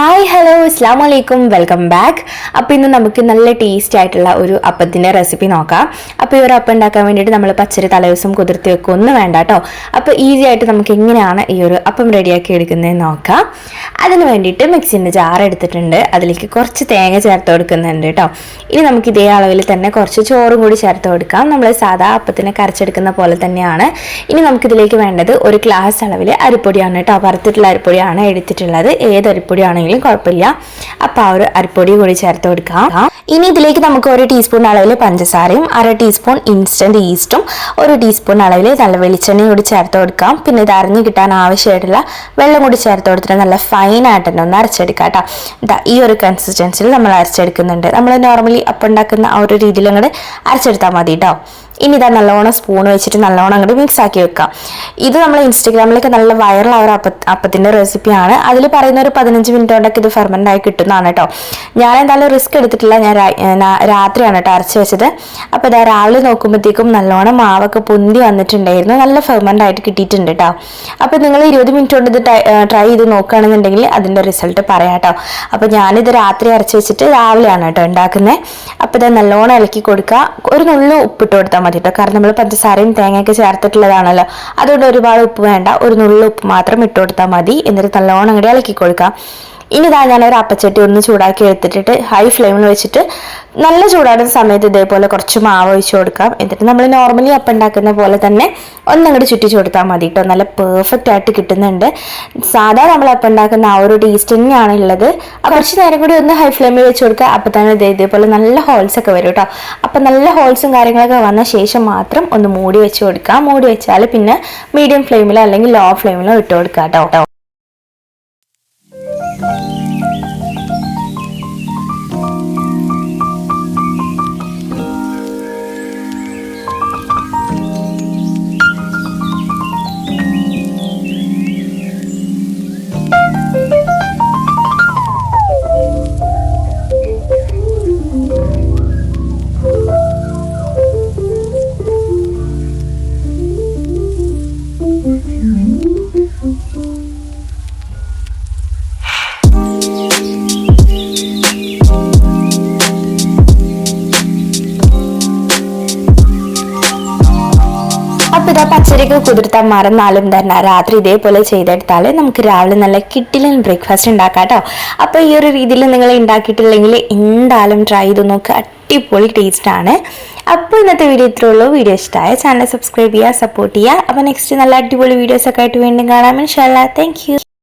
Hi hello അസ്ലാം വലൈക്കും welcome back അപ്പോൾ ഇന്ന് നമുക്ക് നല്ല ടേസ്റ്റ് ആയിട്ടുള്ള ഒരു അപ്പത്തിന്റെ റെസിപ്പി നോക്കാം. അപ്പോൾ ഈ ഒരു അപ്പം ഉണ്ടാക്കാൻ വേണ്ടിയിട്ട് നമ്മൾ പച്ചരി തലേദിവസം കുതിർത്തി വെക്കുക ഒന്നും വേണ്ട കേട്ടോ അപ്പോൾ ഈസി ആയിട്ട് നമുക്ക് എങ്ങനെയാണ് ഈ ഒരു അപ്പം റെഡിയാക്കി എടുക്കുന്നത് നോക്കാം. അതിന് വേണ്ടിയിട്ട് മിക്സിന്റെ ജാർ എടുത്തിട്ടുണ്ട്. അതിലേക്ക് കുറച്ച് തേങ്ങ ചേർത്ത് കൊടുക്കുന്നുണ്ട് കേട്ടോ ഇനി നമുക്ക് ഇതേ അളവിൽ തന്നെ കുറച്ച് ചോറും കൂടി ചേർത്ത് കൊടുക്കാം. നമ്മൾ സാധാ അപ്പത്തിനെ കരച്ചെടുക്കുന്ന പോലെ തന്നെയാണ്. ഇനി നമുക്കിതിലേക്ക് വേണ്ടത് ഒരു ഗ്ലാസ് അളവിൽ അരിപ്പൊടിയാണ് കേട്ടോ വറുത്തിട്ടുള്ള അരിപ്പൊടിയാണ് എടുത്തിട്ടുള്ളത്. ഏത് അരിപ്പൊടിയാണെങ്കിലും കുഴപ്പമില്ല. അപ്പോൾ ആ ഒരു അരിപ്പൊടി കൂടി ചേർത്ത് കൊടുക്കാം. ഇനി ഇതിലേക്ക് നമുക്ക് ഒരു ടീസ്പൂൺ അളവിൽ പഞ്ചസാരയും അര ടീസ്പൂൺ ഇൻസ്റ്റന്റ് ഈസ്റ്റും ഒരു ടീസ്പൂൺ അളവിൽ നല്ല വെളിച്ചെണ്ണയും കൂടി ചേർത്ത് കൊടുക്കാം. പിന്നെ ഇത് അരഞ്ഞു കിട്ടാൻ ആവശ്യമായിട്ടുള്ള വെള്ളം കൂടി ചേർത്ത് കൊടുത്തിട്ട് നല്ല ഫൈനായിട്ട് തന്നെ ഒന്ന് അരച്ചെടുക്കാം കേട്ടോ. ഈ ഒരു കൺസിസ്റ്റൻസിൽ നമ്മൾ അരച്ചെടുക്കുന്നുണ്ട്. നമ്മൾ നോർമലി അപ്പം ഉണ്ടാക്കുന്ന ആ ഒരു രീതിയിൽ അങ്ങോട്ട് അരച്ചെടുത്താൽ മതി കേട്ടോ. ഇനി ഇതാ നല്ലോണം സ്പൂൺ വെച്ചിട്ട് നല്ലോണം അങ്ങോട്ട് മിക്സ് ആക്കി വെക്കാം. ഇത് നമ്മൾ ഇൻസ്റ്റഗ്രാമിലൊക്കെ നല്ല വൈറൽ ഒരു അപ്പ അപ്പത്തിന്റെ റെസിപ്പിയാണ് അതിൽ പറയുന്ന ഒരു പതിനഞ്ച് മിനിറ്റ് കൊണ്ടൊക്കെ ഇത് ഫെർമെന്റ് ആയി കിട്ടുന്നതാണ് കേട്ടോ ഞാൻ എന്തായാലും റിസ്ക് എടുത്തിട്ടില്ല. ഞാൻ രാത്രിയാണ് കേട്ടോ അരച്ച് വെച്ചത്. അപ്പോൾ ഇതാ രാവിലെ നോക്കുമ്പോഴത്തേക്കും നല്ലോണം മാവൊക്കെ പൊന്തി വന്നിട്ടുണ്ടായിരുന്നു. നല്ല ഫെർമെന്റ് ആയിട്ട് കിട്ടിയിട്ടുണ്ട് കേട്ടോ അപ്പോൾ നിങ്ങൾ ഇരുപത് മിനിറ്റ് കൊണ്ട് ഇത് ട്രൈ ചെയ്ത് നോക്കുകയാണെന്നുണ്ടെങ്കിൽ അതിന്റെ റിസൾട്ട് പറയാം കേട്ടോ അപ്പോൾ ഞാനിത് രാത്രി അരച്ച് വെച്ചിട്ട് രാവിലെയാണ് കേട്ടോ ഉണ്ടാക്കുന്നത് അപ്പോൾ ഇത് നല്ലോണം ഇളക്കി കൊടുക്കുക. ഒരു നുള്ളു ഉപ്പിട്ട് കൊടുത്താൽ മതി കേട്ടോ കാരണം നമ്മൾ പഞ്ചസാരയും തേങ്ങയൊക്കെ ചേർത്തിട്ടുള്ളതാണല്ലോ. അതുകൊണ്ട് ഒരുപാട് ഉപ്പ് വേണ്ട. ഒരു നുള്ളു ഉപ്പ് മാത്രം ഇട്ട് കൊടുത്താൽ മതി. എന്നിട്ട് നല്ലോണം അങ്ങോട്ട് ഇളക്കി കൊടുക്കുക ഇനി ഇതാ ഞാൻ ഒരു അപ്പച്ചട്ടി ഒന്ന് ചൂടാക്കി എടുത്തിട്ട് ഹൈ ഫ്ലെയിമിൽ വെച്ചിട്ട് നല്ല ചൂടാടുന്ന സമയത്ത് ഇതേപോലെ കുറച്ച് മാവ് ഒഴിച്ചു കൊടുക്കാം. എന്നിട്ട് നമ്മൾ നോർമലി അപ്പം ഉണ്ടാക്കുന്ന പോലെ തന്നെ ഒന്നങ്ങോട്ട് ചുറ്റിച്ചു കൊടുത്താൽ മതി കേട്ടോ നല്ല പെർഫെക്റ്റ് ആയിട്ട് കിട്ടുന്നുണ്ട്. സാധാ നമ്മൾ അപ്പം ഉണ്ടാക്കുന്ന ആ ഒരു ടേസ്റ്റ് തന്നെയാണ് ഉള്ളത് കുറച്ച് നേരം കൂടി ഒന്ന് ഹൈ ഫ്ലെയിമിൽ വെച്ച് കൊടുക്കുക. അപ്പം തന്നെ ഇതേപോലെ നല്ല ഹോൾസ് ഒക്കെ വരും കേട്ടോ അപ്പം നല്ല ഹോൾസും കാര്യങ്ങളൊക്കെ വന്ന ശേഷം മാത്രം ഒന്ന് മൂടി വെച്ച് കൊടുക്കുക. മൂടി വെച്ചാൽ പിന്നെ മീഡിയം ഫ്ലെയിമിലോ അല്ലെങ്കിൽ ലോ ഫ്ലെയിമിലോ ഇട്ട് കൊടുക്കുക കേട്ടോ ഇതാ പച്ചരിക്ക് കുതിർത്താൻ മറന്നാലും തന്നെ രാത്രി ഇതേപോലെ ചെയ്തെടുത്താൽ നമുക്ക് രാവിലെ നല്ല കിട്ടിലൻ ബ്രേക്ക്ഫാസ്റ്റ് ഉണ്ടാക്കാം കേട്ടോ അപ്പോൾ ഈ ഒരു രീതിയിൽ നിങ്ങൾ ഉണ്ടാക്കിയിട്ടില്ലെങ്കിൽ എന്തായാലും ട്രൈ ചെയ്ത് നോക്കുക അടിപൊളി ടേസ്റ്റ് ആണ്. അപ്പോൾ ഇന്നത്തെ വീഡിയോ ഇത്രേ ഉള്ളൂ. വീഡിയോ ഇഷ്ടമായ ചാനൽ സബ്സ്ക്രൈബ് ചെയ്യുക സപ്പോർട്ട് ചെയ്യുക. അപ്പോൾ നെക്സ്റ്റ് നല്ല അടിപൊളി വീഡിയോസൊക്കെ ആയിട്ട് വീണ്ടും കാണാം. ഇൻഷാല്ല താങ്ക് യു